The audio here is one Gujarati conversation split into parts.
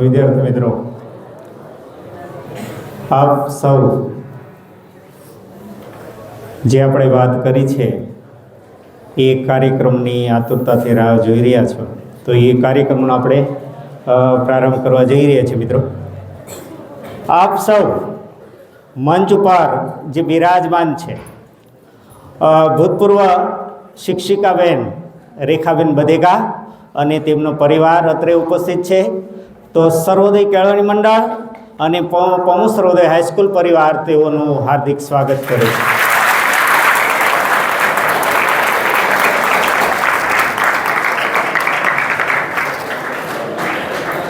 વિદ્યાર્થી મિત્રો, આપ સૌ જે આપણે વાત કરી છે, એ કાર્યક્રમની આતુરતાથી રાહ જોઈ રહ્યા છો. તો એ કાર્યક્રમનો આપણે પ્રારંભ કરવા જઈ રહ્યા છીએ મિત્રો. આપ સૌ મંચ ઉપર જે બિરાજમાન છે ભૂતપૂર્વ શિક્ષિકાબેન રેખાબેન બધેગા અને તેમનો પરિવાર અત્રે ઉપસ્થિત છે. તો સર્વોદય કેળવણી મંડળ અને પમુ સર્વોદય હાઈસ્કૂલ પરિવાર તેઓનું હાર્દિક સ્વાગત કરે છે.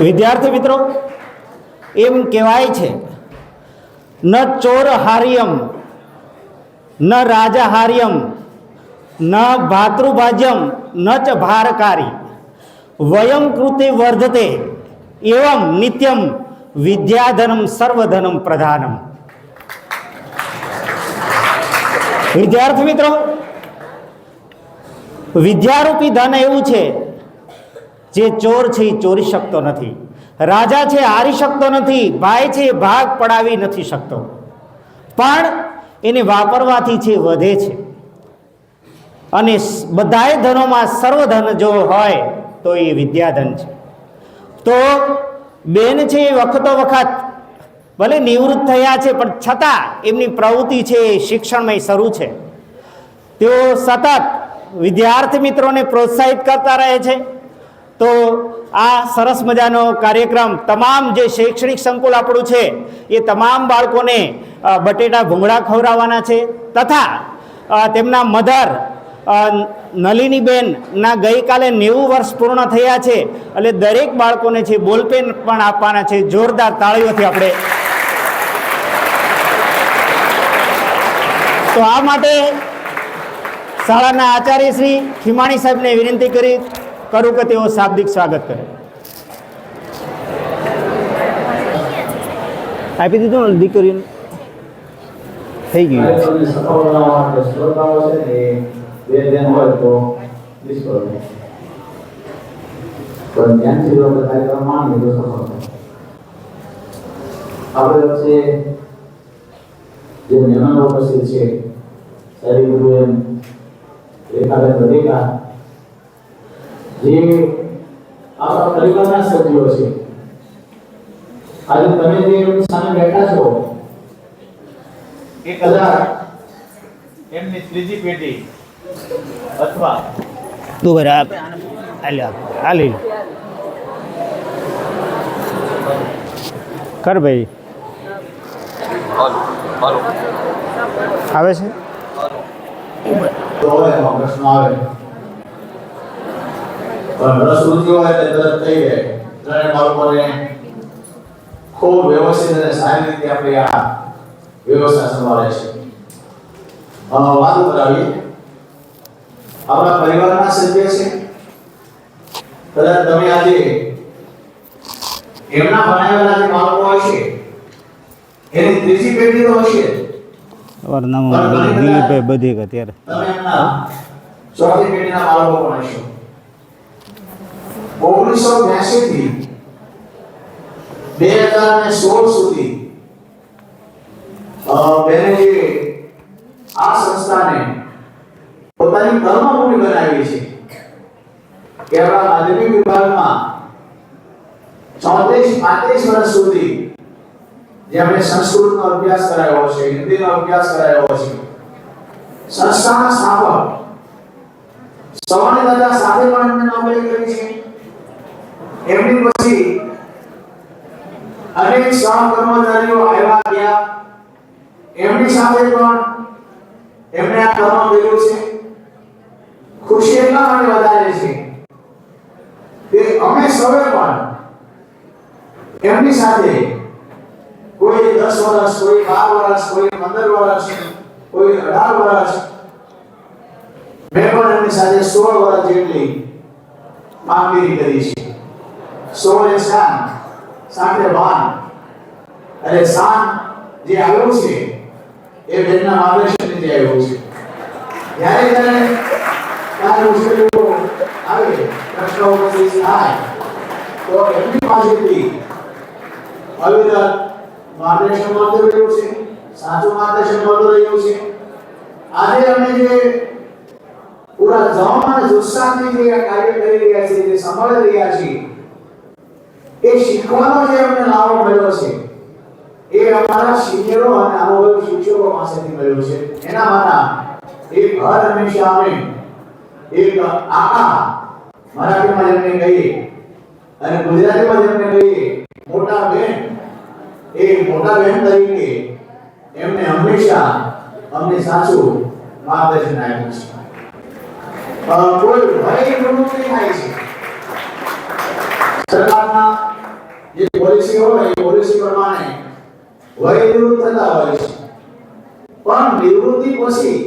વિદ્યાર્થી મિત્રો, એમ કહેવાય છે, ન ચોર હાર્યમ, ન રાજા હાર્યમ, ન ભાતૃભાજ્યમ, ન ચ ભારકારી, વયમ કૃતે વર્ધતે એવમ નિત્યમ વિદ્યાધનમ સર્વધનમ પ્રધાનમ વિદ્યાર્થી મિત્રો વિદ્યારૂપી ધન એવું છે જે ચોર છે એ ચોરી શકતો નથી રાજા છે હારી શકતો નથી ભાઈ છે ભાગ પડાવી નથી શકતો પણ એને વાપરવાથી છે, વધે છે। અને બધાએ ધનોમાં સર્વધન જો હોય, તો એ વિદ્યાધન છે। તો બેન છે એ વખતો વખત ભલે નિવૃત્ત થયા છે, પણ છતાં એમની પ્રવૃત્તિ છે એ શિક્ષણમય શરૂ છે. તેઓ સતત વિદ્યાર્થી મિત્રોને પ્રોત્સાહિત કરતા રહે છે. તો આ સરસ મજાનો કાર્યક્રમ તમામ જે શૈક્ષણિક સંકુલ આપણું છે, એ તમામ બાળકોને બટેટા ભૂંગળા ખવડાવવાના છે તથા તેમના મધર નલિનીબેન ના ગઈકાલે નેવું વર્ષ પૂર્ણ થયા છે. એટલે દરેક બાળકોને છે બોલપેન પણ આપવાના છે, જોરદાર તાળીઓથી આપણે. તો આ માટે શાળાના આચાર્ય શ્રી ખીમાણી સાહેબને વિનંતી કરી, કરું કે તેઓ શાબ્દિક સ્વાગત કરે. આપી દીધું ને દીકરીને? થઈ ગયું. બે ધ્યાન હોય તો નિષ્ફળ જાય. પણ ધ્યાનથી જો આપણે કાર્યક્રમ માણીએ તો સફળ થાય. આપણે વચ્ચે જે મહેમાનો ઉપસ્થિત છે સારી ગુરુએમ રેખાબેન બધેકા જે આપણા પરિવારના સભ્યો છે, આજે તમે જે સામે બેઠા છો, એ કદાચ એમની ત્રીજી પેઢી તું બરાબર હાલ્યો હાલી કર ભાઈ. આવે છે? તો હોય એમાં પ્રશ્ન આવે પણ રસ રુચિ હોય એટલે તરત થઈ જાય ત્રણેય બાળકોને ખૂબ વ્યવસ્થિત અને સારી રીતે આપણે આ વ્યવસ્થા સંભાળે છે. અ, વાત ઉપર આવીએ. આપણા પરિવારના સભ્ય છે. કદાચ તમે આજે એમના ભણાવેલા જે બાળકો હશે એની ત્રીજી પેઢી તો હશે તમારું નામ દિલીપભાઈ બધી કે તમે એમના ચોથી પેઢીના બાળકો પણ હશો. ઓગણીસો બ્યાસી થી બે હજાર ને સોળ સુધી બેને જે આ સંસ્થાને પોતાની કર્મભૂમિ બનાવી છે. કેવળ માધ્યમિક વિભાગમાં ચોત્રીસ, પાંત્રીસ વર્ષ સુધી જેમણે સંસ્કૃતનો અભ્યાસ કરાયો છે, હિન્દીનો અભ્યાસ કરાયો છે, સંસ્થાના સ્થાપક સવાણી દાદા સાથે પણ એમને નોકરી કરી છે. એમની પછી અનેક સહ કર્મચારીઓ આવ્યા ગયા. એમની સાથે પણ એમણે આ કર્મ કર્યું છે ખુશી એટલા માટે વધારે છે કે અમે પણ એમની સાથે કોઈ દસ વર્ષ, કોઈ બાર વર્ષ, કોઈ પંદર વર્ષ, કોઈ અઢાર વર્ષ, મેં પણ એમની સાથે સોળ વર્ષ જેટલી કામગીરી કરી છે. સોળ એ શાન સાથે બાન અને શાન જે આવ્યું છે, એ બેનના માર્ગદર્શન જે આવ્યું છે. જ્યારે જ્યારે ત્યારે મુશ્કેલીઓ આવે, પ્રશ્નો થાય એમની પાસેથી અવિરત માર્ગદર્શન મળતું રહ્યું છે સાચું માર્ગદર્શન મળતું રહ્યું છે આજે અમે જે પૂરા જવાન અને જુસ્સાથી જે કાર્ય કરી રહ્યા છીએ જે સંભાળી રહ્યા છીએ એ શીખવાનો જે અમને લાભ મળ્યો છે એ અમારા સિનિયરો અને અનુભવી શિક્ષકો પાસેથી મળ્યો છે એના માટે એક હર હંમેશા અમે એક આકા મરાઠીમાં જેમને કહીએ અને ગુજરાતીમાં જેમને કહીએ મોટા બેન, એ મોટા બેન તરીકે એમને હંમેશા અમને સાચું માર્ગદર્શન આપ્યું છે. કોઈ ભય પ્રવૃત્તિ થાય છે. સરકારના જે પોલિસી હોય, એ પોલિસી પ્રમાણે વય નિવૃત્ત થતા હોય છે. પણ નિવૃત્તિ પછી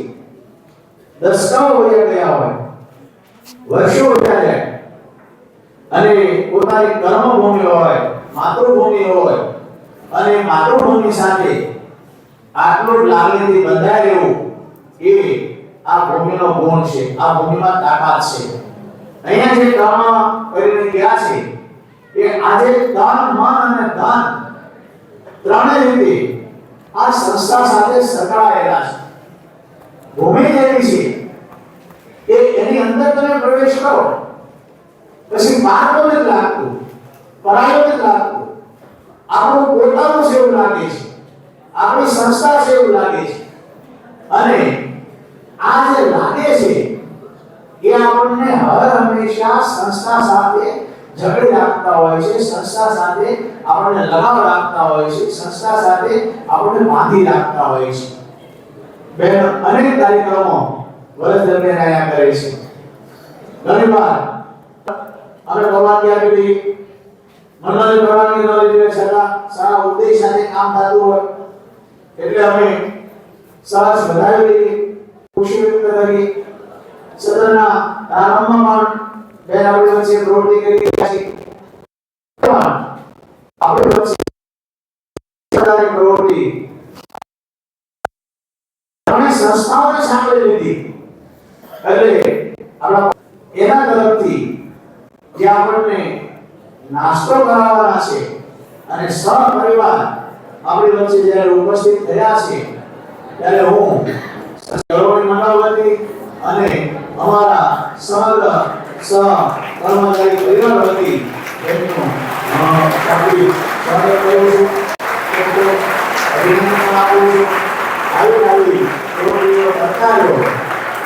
દસકાઓ વયા ગયા હોય, વર્ષો વયા જાય. અને પોતાની કર્મભૂમિ હોય, માતૃભૂમિ હોય, અને માતૃભૂમિ સાથે આટલું લાગણીથી બંધાય એ આ ભૂમિનો ગુણ છે, આ ભૂમિમાં તાકાત છે. અહીંયા જે કર્મ કરીને ગયા છે, એ આજે તન મન અને ધન ત્રણેય રીતે આ સંસ્થા સાથે સંકળાયેલા છે. ભૂમિ જેવી છે, એ એની અંદર તમે પ્રવેશ કરો. પછી તો નથી લાગતું પરાયું નથી લાગતું આપણું પોતાનું છે એવું લાગે છે. આપણી સંસ્થા છે એવું લાગે છે. અને આ જે લાગે છે, એ આપણને હર હંમેશા સંસ્થા સાથે ઝઘડી રાખતા હોય છે, સંસ્થા સાથે આપણને લગાવ રાખતા હોય છે, સંસ્થા સાથે આપણને બાંધી રાખતા હોય છે. બેન, અનેક કાર્યક્રમો વર્ષ દરમિયાન આયા કરે છે. ઘણીવાર અમે ભગવાનની આપી દીધી મનોની પરવાનગી ન લીધી છતાં સારા ઉદ્દેશ કામ થતું હોય, એટલે અમે સરસ વધારી દીધી ખુશી વ્યક્ત કરી સદનના પ્રારંભમાં પણ બેન આપણે વચ્ચે પ્રવૃત્તિ કરી આપણી વચ્ચે સદાની પ્રવૃત્તિ અમે સંસ્થાઓને સાંભળી લીધી એટલે આપણા એના તરફથી જે આપણને નાસ્તો કરાવવાના છે. અને સહપરિવાર આપણી વચ્ચે જ્યારે ઉપસ્થિત થયા છે, ત્યારે હું ચળવળી મંડળ અને અમારા સમગ્ર સહ કર્મચારી પરિવાર વતી એમનું કરું છું. તેમનું અભિનંદન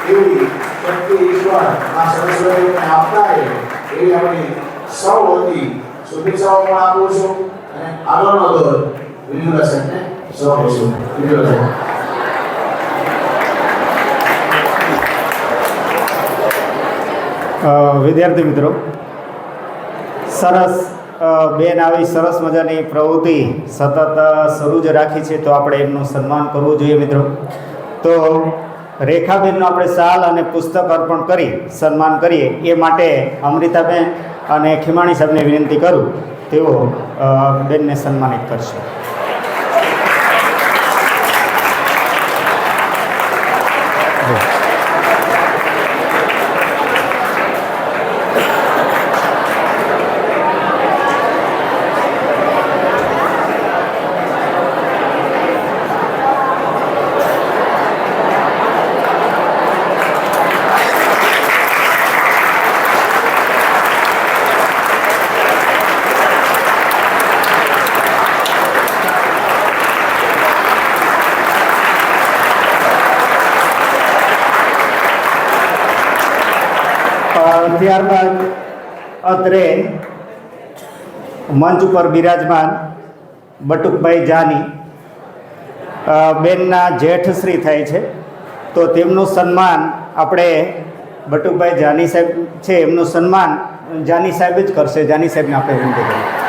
એવી શક્તિ આ સરસ્વતીને આપતા એવી આપણી સૌ વતી શુભેચ્છાઓ પણ આપું છું. અને આગળનો દોર વિન્યુલેશનને સોંપું છું. વિન્યુલેશન અ, વિદ્યાર્થી મિત્રો સરસ બેન આવી સરસ મજાની પ્રવૃત્તિ સતત શરૂ જ રાખી છે તો આપણે એમનું સન્માન કરવું જોઈએ મિત્રો. તો રેખાબેનનું આપણે શાલ અને પુસ્તક અર્પણ કરી સન્માન કરીએ. એ માટે અમૃતાબેન અને ખીમાણી સાહેબને વિનંતી કરું તેઓ બેનને સન્માનિત કરશે. ત્યારબાદ અત્રે મંચ ઉપર બિરાજમાન બટુકભાઈ જાની બેનના જેઠશ્રી થાય છે. તો તેમનું સન્માન આપણે બટુકભાઈ જાની સાહેબ છે, એમનું સન્માન જાની સાહેબ જ કરશે, જાની સાહેબને આપણે વિનંતી કરીએ.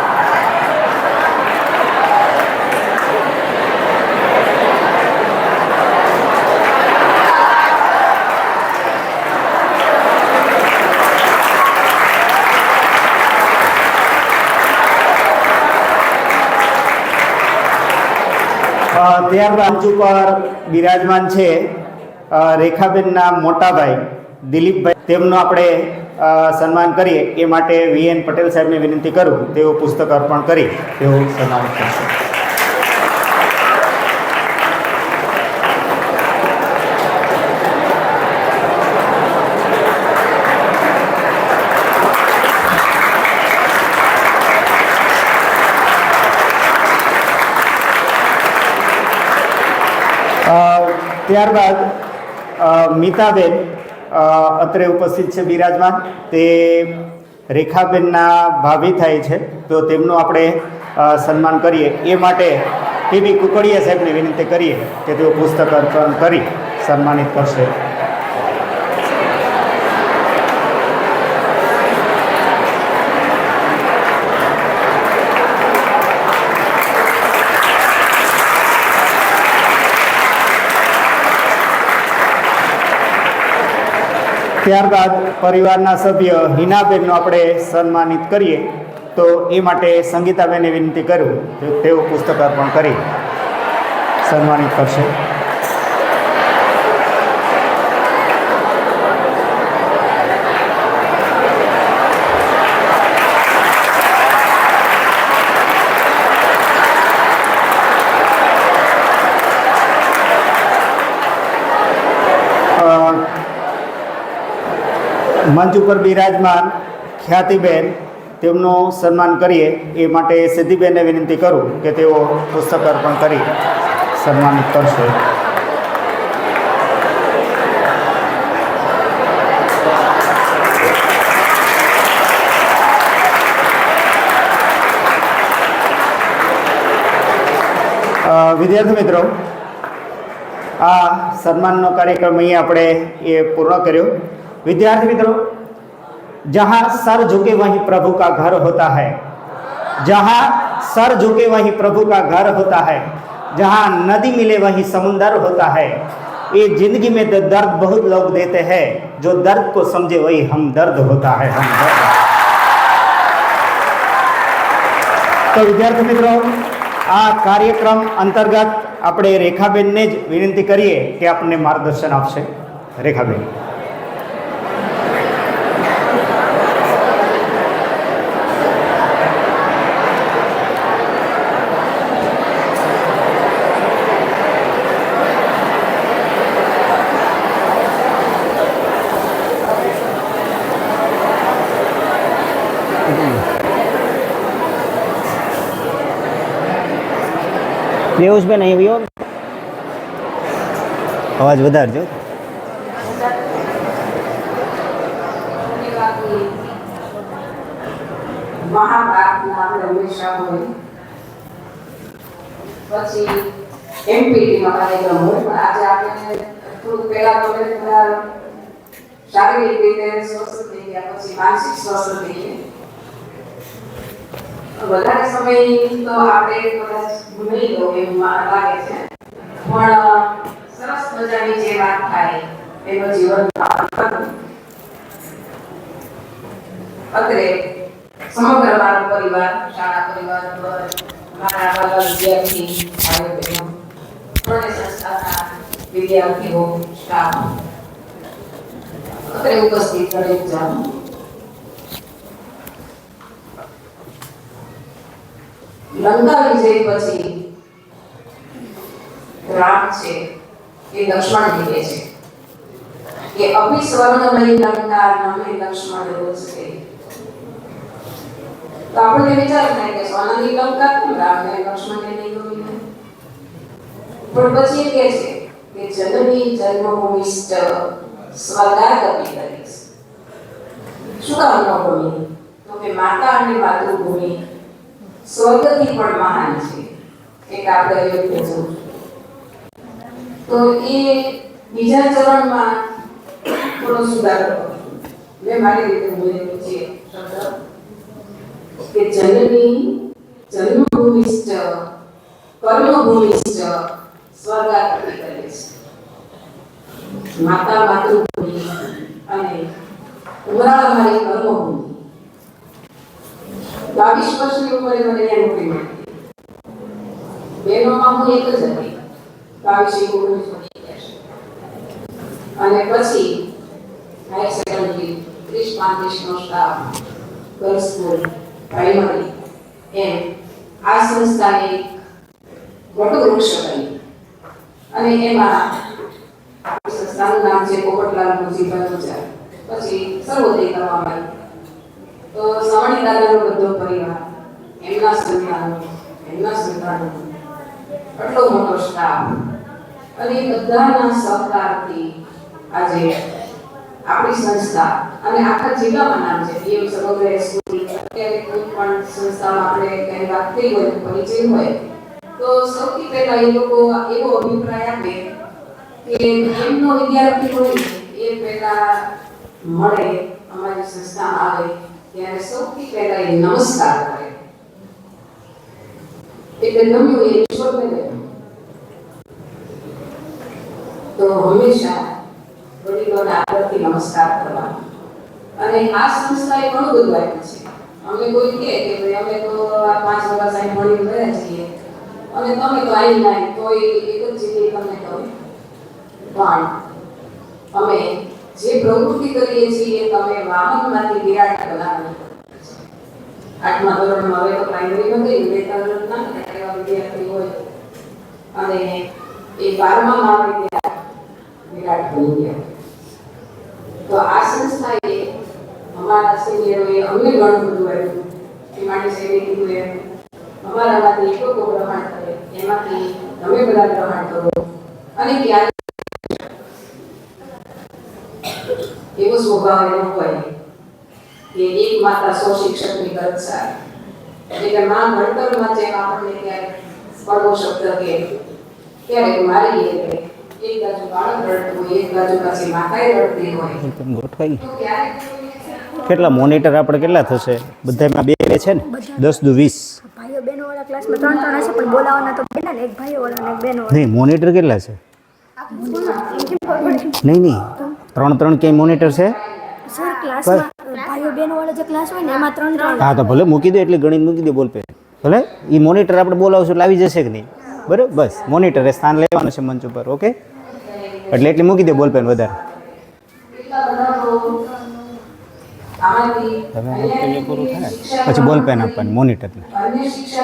અ, ત્યારબાદ પર બિરાજમાન છે રેખાબેનના મોટાભાઈ દિલીપભાઈ. તેમનું આપણે સન્માન કરીએ. એ માટે વી એન પટેલ સાહેબને વિનંતી કરું. તેઓ પુસ્તક અર્પણ કરી. તેઓ સન્માનિત કરશે. ત્યારબાદ મિતાબેન અત્રે ઉપસ્થિત છે બિરાજમાન. તે રેખાબેનના ભાભી થાય છે. તો તેમનું આપણે સન્માન કરીએ. એ માટે પીબી કુકડીયા સાહેબને વિનંતી કરીએ કે તેઓ પુસ્તક અર્પણ કરી સન્માનિત કરશે. ત્યારબાદ પરિવારના સભ્ય હિનાબેનનો આપણે સન્માનિત કરીએ. તો એ માટે સંગીતાબેનને વિનંતી કરું તેઓ પુસ્તક અર્પણ કરી સન્માનિત કરશે. મંચ ઉપર બિરાજમાન ખ્યાતિબેન તેમનું સન્માન કરીએ, એ માટે સિદ્ધિબેનને વિનંતી કરું કે તેઓ પુસ્તક અર્પણ કરી સન્માનિત કરશે. વિદ્યાર્થી મિત્રો, આ સન્માનનો કાર્યક્રમ અહીં આપણે એ પૂર્ણ કર્યો. વિદ્યાર્થી મિત્રો जहां सर झुके वहीं प्रभु का घर होता है जहां सर झुके वहीं प्रभु का घर होता है जहां नदी मिले वहीं समुंदर होता है ये जिंदगी में तो दर्द बहुत लोग देते हैं जो दर्द को समझे वही हम दर्द होता है हम दर्द તો વિદ્યાર્થી મિત્રો આ કાર્યક્રમ અંતર્ગત આપણે રેખાબેનને જ વિનંતી કરીએ કે આપણને માર્ગદર્શન આપશે રેખાબેન દેવુષબેન અહીં આવ્યો અવાજ વધારજો મહાભારતના આપણે હંમેશા હોય પછી એમપીટીનો કાર્યક્રમ હોય પણ આજે આપણે થોડુંક પહેલા તો અમે થોડા શારીરિક રીતે સ્વસ્થ થઈ ગયા પછી માનસિક સ્વસ્થ થઈ ગયા વધારે સમય તો આપણે કદાચ ભૂલી લો એવું લાગે છે. પણ સરસ મજાની જે વાત થાય, એનો જીવન અત્રે સમગ્ર મારો પરિવાર, શાળા પરિવાર પર મારા વાલા વિદ્યાર્થી, ભાઈઓ, બહેનો, ત્રણેય સંસ્થાના વિદ્યાર્થીઓ, સ્ટાફ, અત્રે ઉપસ્થિત, દરેક જણ. લંકા વિજય પછી રામ છે, એ લક્ષ્મણ જીવે છે. કે અભિસ્વર્ણમય લંકા નમે લક્ષ્મણ રોજકે તો આપણને વિચાર થાય કે સ્વર્ણની લંકા કેમ રામને લક્ષ્મણને નહીં ગમી પણ પછી એ કહે છે કે જનની જન્મભૂમિષ્ઠ સ્વર્ગાદપી કરીશ. શું કામ ન તો કે માતા અને માતૃભૂમિ સ્વર્ગથી પણ મહાન છે. એક આપણે યોગ્ય જોવું તો એ બીજા ચરણમાં થોડો સુધારો કરું મારી રીતે બોલેલું છે કે જનની જન્મભૂમિષ્ઠ, કર્મભૂમિષ્ઠ સ્વર્ગાત્મી કરે છે. માતા, માતૃભૂમિ અને ઉમરા મારી કર્મભૂમિ. બાવીસ વર્ષની ઉંમરે મને ત્યાં નોકરી મળી. બહેનોમાં હું એક જ હતી. બાવીસ ઓગણીસ અને પછી હાયર સેકન્ડરી ત્રીસ પાંત્રીસનો સ્ટાફ ગર્લ્સ સ્કૂલ પ્રાઇમરી એમ આ સંસ્થાને એક મોટું વૃક્ષ કરી અને એમાં સંસ્થાનું નામ છે પોપટલાલ મુજીભાઈ ગુજર પછી સર્વોદય કરવામાં આવ્યું. તો સવણી દાદાનો બધો પરિવાર એમના સંતાનો એમના સંતાનો આટલો મોટો સ્ટાફ અને બધાના સહકારથી આજે આપણી સંસ્થા અને આખા જિલ્લામાં નામ છે. પીએમ સમગ્ર સ્કૂલ અત્યારે કોઈ પણ સંસ્થામાં આપણે કંઈ વાત થઈ હોય, પરિચય હોય, તો સૌથી પહેલા એ લોકો એવો અભિપ્રાય આપે કે એમનો વિદ્યાર્થી હોય એ પહેલા મળે, અમારી સંસ્થામાં આવે. ત્યારે સૌથી પહેલા એ નમસ્કાર કરે. એટલે નમ્યું એ ઈશ્વરને ગમ્યું તો હંમેશા વડીલોને આગળથી નમસ્કાર કરવા અને આ સંસ્થાએ ઘણું બધું આપ્યું છે. અમે કોઈ કહે કે ભાઈ અમે તો આ પાંચ વર્ષ અહીં ભણી ગયા છીએ. અને તમે તો આવી નાય, તો એ એક જ જગ્યાએ તમને કહું. પણ અમે જે પ્રવૃત્તિ કરીએ છીએ તમે વાહનમાંથી વિરાટ બનાવી આઠમા ધોરણમાં હવે તો પ્રાઇમરી ગઈ બે એવા વિદ્યાર્થી હોય. અને એ બારમામાં આવે વિરાટ બની ગયા. તો આ સંસ્થાએ અમારા સિનિયરોએ, અમને ઘણું બધું આપ્યું. એ માટે સેવી કીધું એમ, અમારામાંથી એક લોકો ગ્રહણ કરે, એમાંથી તમે બધા ગ્રહણ કરો. અને ક્યારે એવો સ્વભાવ એનો હોય કે એક માતા સો શિક્ષકની ગરજ એટલે માં ભણતરમાં જેમ આપણને ક્યારેક પડવો શબ્દ કે ક્યારેક મારી એટલે એક બાજુ બાળક રડતું હોય એક બાજુ પાછી માતાએ રડતી હોય ગોઠવાઈ? કેટલા મોનિટર આપણે કેટલા થશે? બધામાં બે બે છે ને? દસ દુ વીસ. ભાઈઓ બહેનો વાળા ક્લાસમાં ત્રણ ત્રણ હશે પણ બોલાવાના તો બેના એક ભાઈઓ વાળા એક બહેનો નહીં મોનિટર કેટલા છે? નહીં નહીં. ત્રણ ત્રણ ક્યાંય મોનિટર છે? સર ક્લાસમાં ભાઈઓ બહેનો વાળા જે ક્લાસ હોય ને એમાં ત્રણ ત્રણ. હા તો ભલે મૂકી દો એટલે ગણિત મૂકી દો બોલ પે. ભલે? એ મોનિટર આપણે બોલાવશું એટલે આવી જશે કે નહીં? બરાબર? બસ મોનિટરે સ્થાન લેવાનું છે મંચ ઉપર ઓકે? એટલે એટલે મૂકી દે બોલ પેન વધારે. પછી બોલ પેન આપવાની મોનિટરને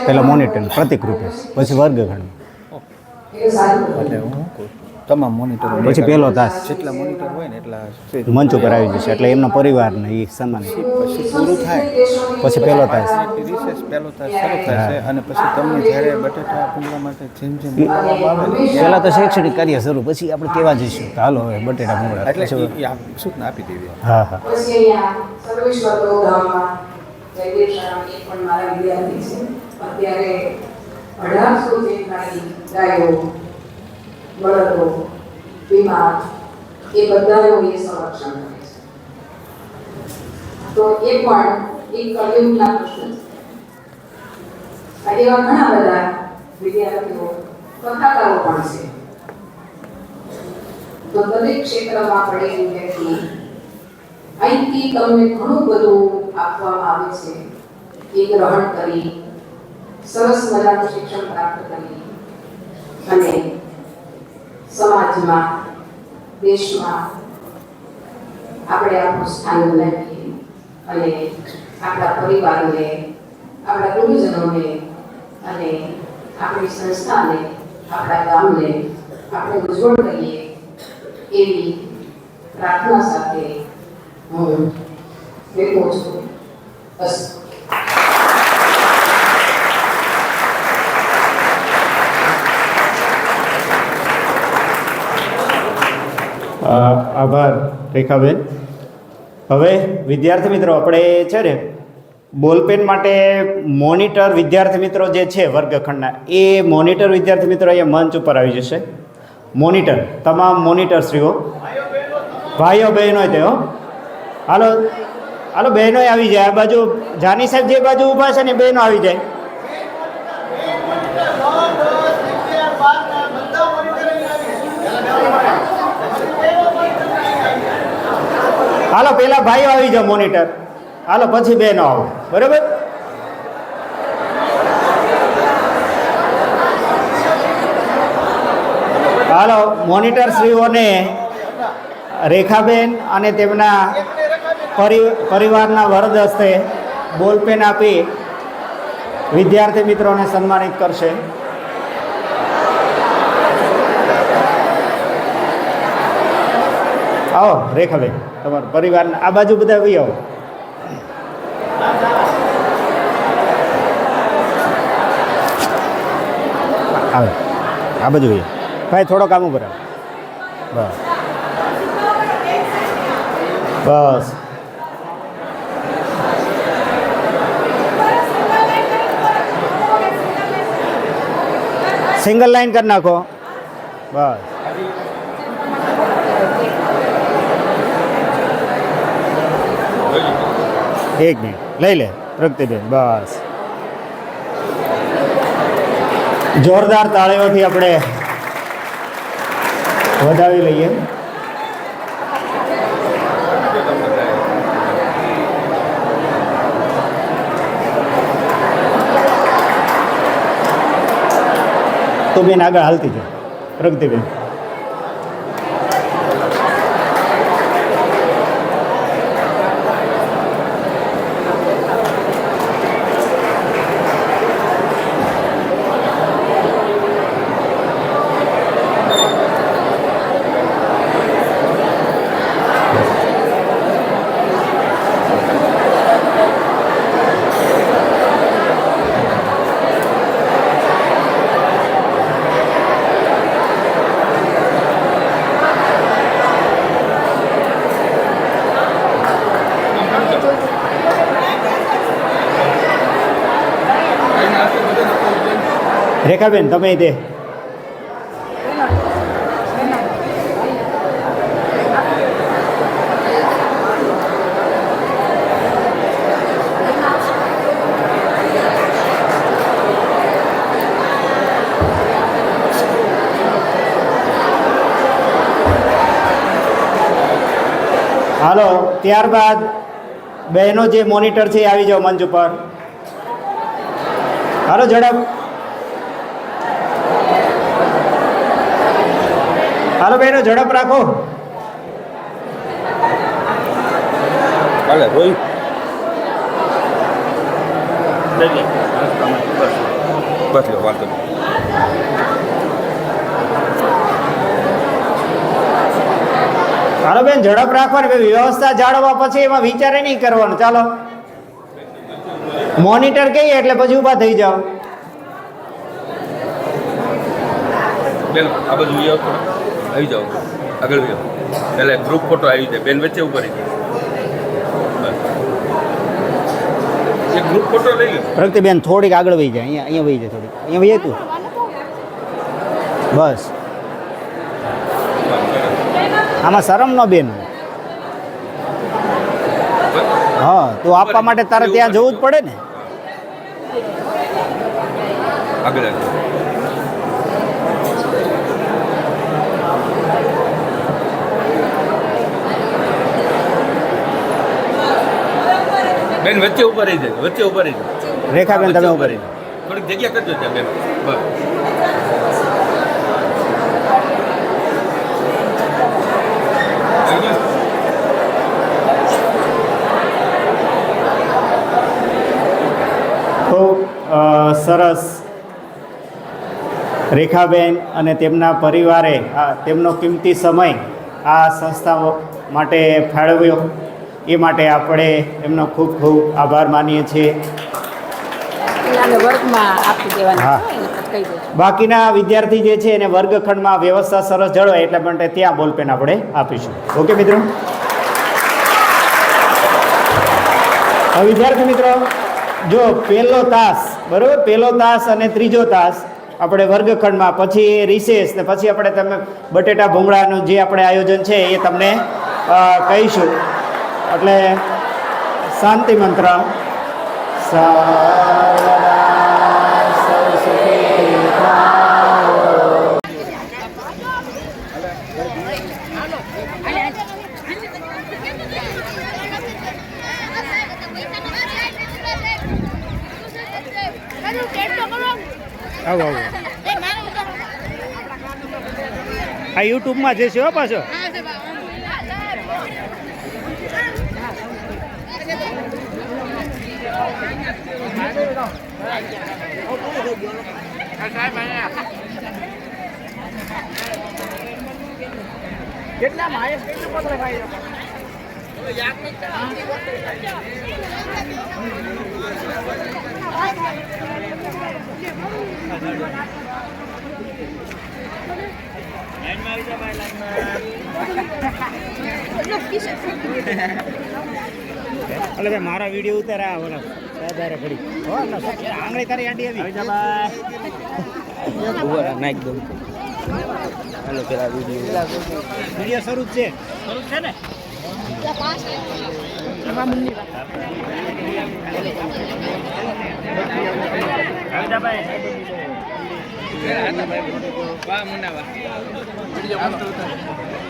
પહેલાં મોનિટરને પ્રતિક રૂપે. પછી વર્ગખંડ તમામ મોનિટરો પછી પહેલો તાસ. જેટલા મોનિટર હોય ને એટલા મંચ ઉપર આવી જશે એટલે એમના પરિવારને એ સન્માન પછી પૂરું થાય. પછી પહેલો તાસ. રિસેસ પહેલો તાસ શરૂ થશે અને પછી તમને જ્યારે બટેટા પૂંગા માટે જેમ જેમ પહેલાં તો શૈક્ષણિક કાર્ય શરૂ પછી આપણે કેવા જઈશું? તો હાલો હવે બટેટા ભૂંગળા એટલે સૂચના આપી દેવી. હા હા. પછી અહીંયા સર્વેશ્વર પ્રોગ્રામમાં જયદેવ શર્મા એ પણ મારા વિદ્યાર્થી છે અત્યારે અઢારસો જેટલા ગાયો બળદો બીમાર, એ બધાનું એ સંરક્ષણ કરે છે. તો એ પણ એક કલયુગના પ્રશ્ન છે. એવા ઘણા બધા વિદ્યાર્થીઓ કથાકારો પણ છે. તો દરેક ક્ષેત્રમાં પડેલી વ્યક્તિ અહીંથી તમને ઘણું બધું આપવામાં આવે છે. એ ગ્રહણ કરી, સરસ મજાનું શિક્ષણ પ્રાપ્ત કરી અને સમાજમાં, દેશમાં આપણે આપણું સ્થાન બનાવીએ અને આપણા પરિવારને, આપણા ગુરુજનોને અને આપણી સંસ્થાને, આપણા ગામને આપણે ઉજવળ કરીએ એવી પ્રાર્થના સાથે હું બેઠો છું. બસ આ- આભાર, રેખાબેન. હવે વિદ્યાર્થી મિત્રો, આપણે છે ને બોલપેન માટે મોનિટર વિદ્યાર્થી મિત્રો જે છે વર્ગખંડના, એ મોનિટર વિદ્યાર્થી મિત્રો અહીંયા મંચ ઉપર આવી જશે. મોનિટર, તમામ મોનિટરશ્રીઓ. ભાઈઓ, બહેનો તે હો. હાલો હાલો, બહેનો આવી જાય. આ બાજુ જાની સાહેબ જે બાજુ ઊભા છે ને બહેનો આવી જાય. હાલો, પેલા ભાઈઓ આવી જાઓ મોનિટર હાલો, પછી બેનો આવો. બરાબર? હાલો મોનિટર શ્રીઓને રેખાબેન અને તેમના પરિ- પરિવારના વરદ હસ્તે બોલપેન આપી વિદ્યાર્થી મિત્રોને સન્માનિત કરશે. આવો રેખાભાઈ તમારા પરિવારના, આ બાજુ બધા આવી આવો. આવે, આ બાજુ ભાઈ ભાઈ, થોડો કામ ઉપર બસ. બસ. સિંગલ લાઈન કરી નાખો. બસ. એક મિનિટ લઈ લે પ્રગતિબેન બસ જોરદાર તાળીઓથી આપણે વધાવી લઈએ તો બેન આગળ હાલતી છે પ્રગતિબેન રેખાબેન, તમે તે. હાલો, ત્યારબાદ બહેનો જે મોનિટર છે એ આવી જાઓ મંચ ઉપર. હાલો, ઝડપ. હાલો બહેનો ઝડપ રાખો. હાલે રોહિત બસ લો વાંધો હાલો બેન ઝડપ રાખવાની વ્યવસ્થા જાળવવા પછી એમાં વિચારે નહીં કરવાનો. ચાલો. મોનિટર કહીએ એટલે પછી ઊભા થઈ જાઓ. બેન આ બાજુ આવી જાઓ. આગળ જાઓ એટલે ગ્રુપ ફોટો આવી જાય. બેન વચ્ચે ઊભા રહી જાય. બસ. ગ્રુપ ફોટો લઈ લો. પ્રગતિબેન થોડીક આગળ વહી જાય. અહીંયા અહીંયા વહી જાય થોડીક. અહીંયા વહી તું બસ. આમાં શરમ ન બેન. હા તો આપવા માટે તારે ત્યાં જવું જ પડે ને? આગળ બેન વચ્ચે ઊભા રહી જાય વચ્ચે ઊભા રહી જાય. રેખાબેન તમે ઊભા રહી થોડીક જગ્યા કરજો ત્યાં બેન. બસ. ખૂબ સરસ. રેખાબેન અને તેમના પરિવારે આ તેમનો કિંમતી સમય આ સંસ્થાઓ માટે ફાળવ્યો. એ માટે આપણે એમનો ખૂબ ખૂબ આભાર માનીએ છીએ. હા. બાકીના વિદ્યાર્થી જે છે એને વર્ગખંડમાં વ્યવસ્થા સરસ જળવાય એટલા માટે ત્યાં બોલપેન આપણે આપીશું. ઓકે મિત્રો? વિદ્યાર્થી મિત્રો જો પહેલો તાસ બરાબર? પહેલો તાસ અને ત્રીજો તાસ આપણે વર્ગખંડમાં પછી રિસેસ ને પછી આપણે તમે બટેટા ભૂંગળાનું જે આપણે આયોજન છે એ તમને કહીશું. એટલે શાંતિ મંત્ર. આવો આવો. આ યુટ્યુબમાં જે છે હો પાછો. એટલે ભાઈ મારા વીડિયો ઉતારા ઓલા. દાદારે ઘડી. હો આંગળી તારી આંટી આવી નાખ દઉં હાલો પેલા વીડિયો વીડિયો શરૂ જ છે. શરૂ છે ને વાહ મુન્ના વાહ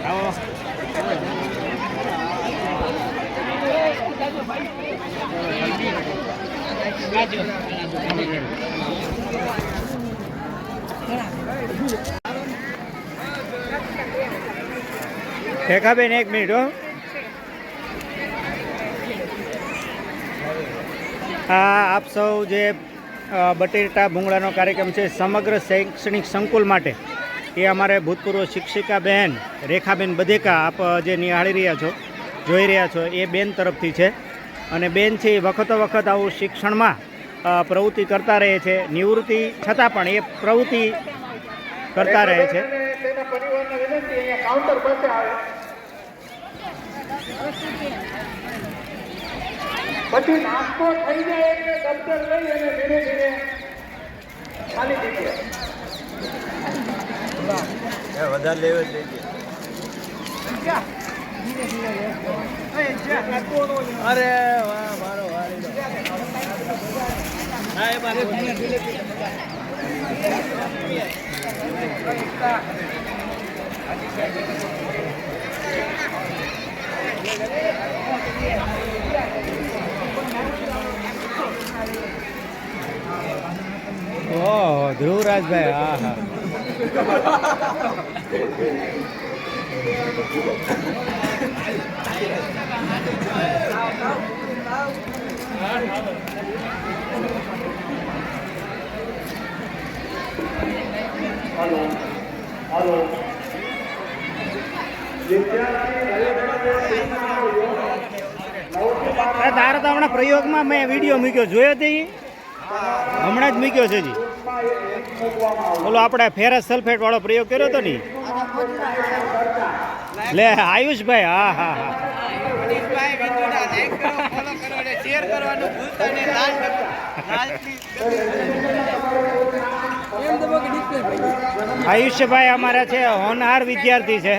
આવો. રેખાબેન એક મિનિટ હો. આપ સૌ જે બટેટા ભૂંગળાનો કાર્યક્રમ છે સમગ્ર શૈક્ષણિક સંકુલ માટે, એ અમારે ભૂતપૂર્વ શિક્ષિકા બહેન રેખાબેન બધેકા આપ જે નિહાળી રહ્યા છો, જોઈ રહ્યા છો, એ બેન તરફથી છે. અને બેન છે એ વખતો વખત આવું શિક્ષણમાં પ્રવૃત્તિ કરતા રહે છે. નિવૃત્તિ છતાં પણ એ પ્રવૃત્તિ કરતા રહે છે. તેના પરિવારને વિનંતી અહીંયા કાઉન્ટર પાસે આવે પછી નાસ્તો થઈ જાય એટલે દફતર લઈ અને ધીરે ધીરે ખાલી જગ્યા. વધારે લેવે જ. અરે વાહ મારો ઓહ ધ્રુવરાજભાઈ હા હા. અરે તારે તો હમણાં પ્રયોગમાં મેં વીડિયો મૂક્યો. જોયો તે હમણાં જ મૂક્યો છે જી ઓલો આપણે ફેરસ સલ્ફેટ વાળો પ્રયોગ કર્યો હતો ને? લે આયુષભાઈ હા હા હા. શેર કરવાનું ભૂલતા નહીં. લાલ આયુષ્યભાઈ અમારા છે હોનહાર વિદ્યાર્થી છે.